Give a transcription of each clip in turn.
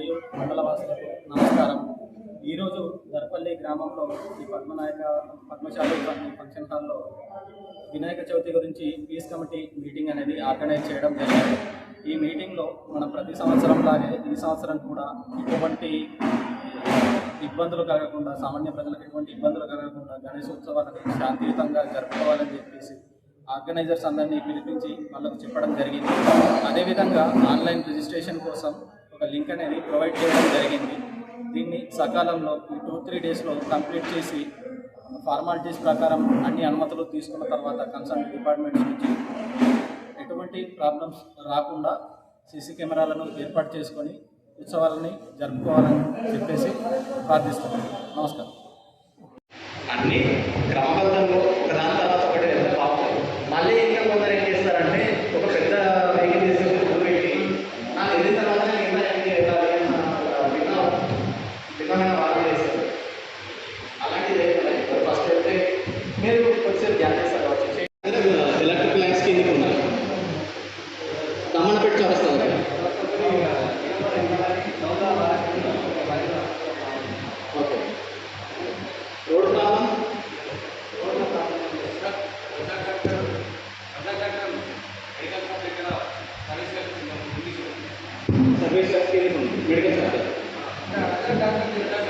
మరియు మండలవాసులకు నమస్కారం. ఈరోజు దర్పల్లి గ్రామంలో ఈ పద్మనాయక పద్మశాలి ఫంక్షన్ హాల్లో వినాయక చవితి గురించి పీస్ కమిటీ మీటింగ్ అనేది ఆర్గనైజ్ చేయడం జరిగింది. ఈ మీటింగ్లో మనం ప్రతి సంవత్సరం లాగే ఈ సంవత్సరం కూడా ఎటువంటి ఇబ్బందులు కలగకుండా సామాన్య ప్రజలకు ఎటువంటి ఇబ్బందులు కలగకుండా గణేష్ ఉత్సవాలను శాంతియుతంగా జరుపుకోవాలని చెప్పేసి ఆర్గనైజర్స్ అందరినీ పిలిపించి వాళ్ళకు చెప్పడం జరిగింది. అదేవిధంగా ఆన్లైన్ రిజిస్ట్రేషన్ కోసం ఒక లింక్ అనేది ప్రొవైడ్ చేయడం జరిగింది. దీన్ని సకాలంలో ఈ టూ త్రీ డేస్లో కంప్లీట్ చేసి ఫార్మాలిటీస్ ప్రకారం అన్ని అనుమతులు తీసుకున్న తర్వాత కన్సర్న్ డిపార్ట్మెంట్స్ నుంచి ఎటువంటి ప్రాబ్లమ్స్ రాకుండా సీసీ కెమెరాలను ఏర్పాటు చేసుకొని ఉత్సవాలని జరుపుకోవాలని చెప్పేసి ప్రార్థిస్తున్నాను. నమస్కారం. అన్ని క్రమబద్ధంలో ఎలక్ట్రిక్ లైన్స్ కిందకి ఉన్నాయి దమ్మన పెట్టి వస్తుంది okay road problem service medical service ఇంకా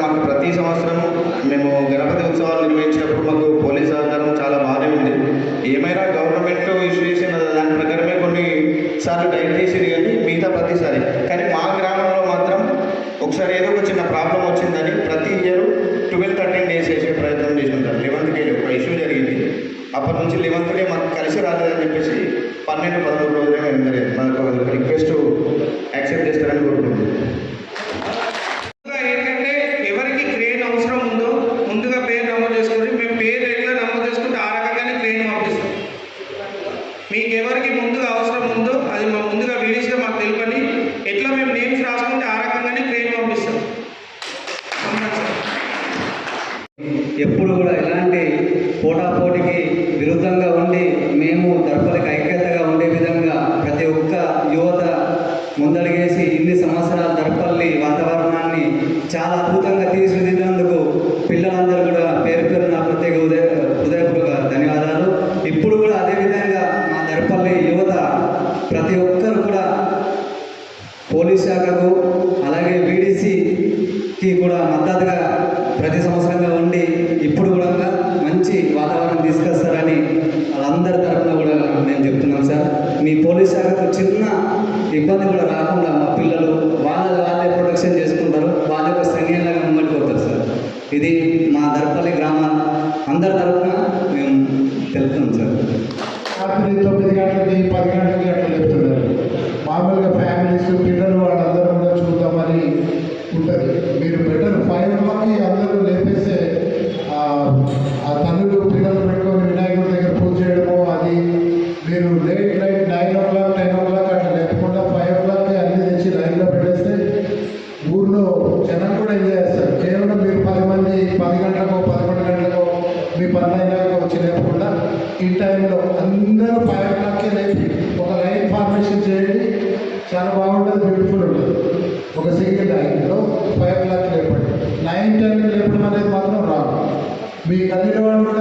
మాకు ప్రతి సంవత్సరం మేము గణపతి ఉత్సవాలు నిర్వహించినప్పుడు మాకు పోలీస్ సహకారం చాలా బాగానే ఉంది. ఏమైనా గవర్నమెంట్ ఇష్యూ చేసిన దాని ప్రకారమే కొన్ని సార్లు డైట్ చేసేది కానీ మిగతా ప్రతిసారి. కానీ మా గ్రామంలో మాత్రం ఒకసారి ఏదో ఒక చిన్న ప్రాబ్లం వచ్చిందని ప్రతి ఇయర్ ట్వెల్వ్ థర్టీన్ డేస్ చేసే ప్రయత్నం చేసినారు లెవెంత్ డే ఒక ఇష్యూ జరిగింది. అప్పటి నుంచి లెవెంత్ డే మాకు కలిసి రాలేదని చెప్పేసి పన్నెండు పదమూడు రోజులే మరి మనకు రిక్వెస్ట్ యాక్సెప్ట్ చేస్తారని కోరుకుంటున్నాం ముందుగా ఏంటంటే ఎవరికి క్రేన్ అవసరం ఉందో ముందుగా పేరు నమోదు చేసుకోండి మేము పేరు ఎట్లా నమోదు చేసుకుంటే ఆ రకంగానే క్రేన్ పంపిస్తాం మీకు ఎవరికి ముందుగా అవసరం ఉందో అది మా ముందుగా వీడిస్తే మాకు తెలుపని ఎట్లా మేము నేమ్స్ రాసుకుంటే ఆ రకంగానే క్రేన్ పంపిస్తాం. ఎప్పుడు కూడా ఎలాంటి పోటాపోటీకి విరుద్ధంగా ఉండి మేము దర్పలకు ఐక్యతగా ఉండే విధంగా ప్రతి ఒక్క యువత ముందడిగేసి ఇన్ని సంవత్సరాల దర్పల్లి వాతావరణాన్ని చాలా అద్భుతంగా తీర్చిదిద్దినందుకు పిల్లలందరూ కూడా పేరు పేరు నా ప్రత్యేక ఉదయ హృదయపూర్వక ధన్యవాదాలు ఇప్పుడు కూడా అదేవిధంగా మా దర్పల్లి యువత ప్రతి ఒక్కరు కూడా పోలీస్ శాఖకు అలాగే వీడీసీకి కూడా మద్దతుగా ప్రతి సంవత్సరంగా ఉండి ఇప్పుడు కూడా మంచి వాతావరణం తీసుకొస్తారని వాళ్ళందరి తరఫున కూడా నేను చెప్తున్నాం సార్. మీ పోలీస్ శాఖకు చిన్న ఇబ్బంది కూడా రాకుండా మా పిల్లలు వాళ్ళ వాళ్ళే ప్రొటెక్షన్ చేసుకుంటారు వాళ్ళ యొక్క సైన్యంలాగా ముంగట్టుకుంటారు సార్. ఇది మా దర్పల్లి గ్రామ అందరి తరఫున మేము తెలుపుతున్నాం సార్. తొమ్మిది గంటలకి పది గంటలకి అట్లా మామూలుగా ఫ్యామిలీస్ పిల్లలు వాళ్ళందరూ కూడా చూద్దామని ఉంటుంది. మీరు బెటర్ ఫైవ్ ఓకి అందరూ లేపేస్తే ఆ ఆ తల్లులు పిల్లలు పెట్టుకొని వినాయకుడి దగ్గర పూజ చేయడము అది మీరు late night nine o'clock ten o'clock అట్లా లేకుండా ఫైవ్ ఓ క్లాక్కి అన్ని తెచ్చి లైన్లో పెట్టేస్తే ఊర్లో జనం కూడా ఎంజాయ్ చేస్తారు. కేవలం మీరు పది మంది పది గంటలకో పదకొండు గంటలకో మీ పని అయినాక వచ్చి లేకుండా ఈ టైంలో అందరూ ఫైవ్ ఓ క్లాక్కి లేపి ఒక లైన్ ఫార్మేషన్ చేయండి. చాలా బాగుంటుంది బ్యూటిఫుల్ ఉంటుంది. ఒక సింగిల్ లైన్లో ఫైవ్ క్లాక్ లేపండి. నైన్ టెన్ లేపడం అనేది మాత్రం రాదు. మీ కలిగిన వాళ్ళు కూడా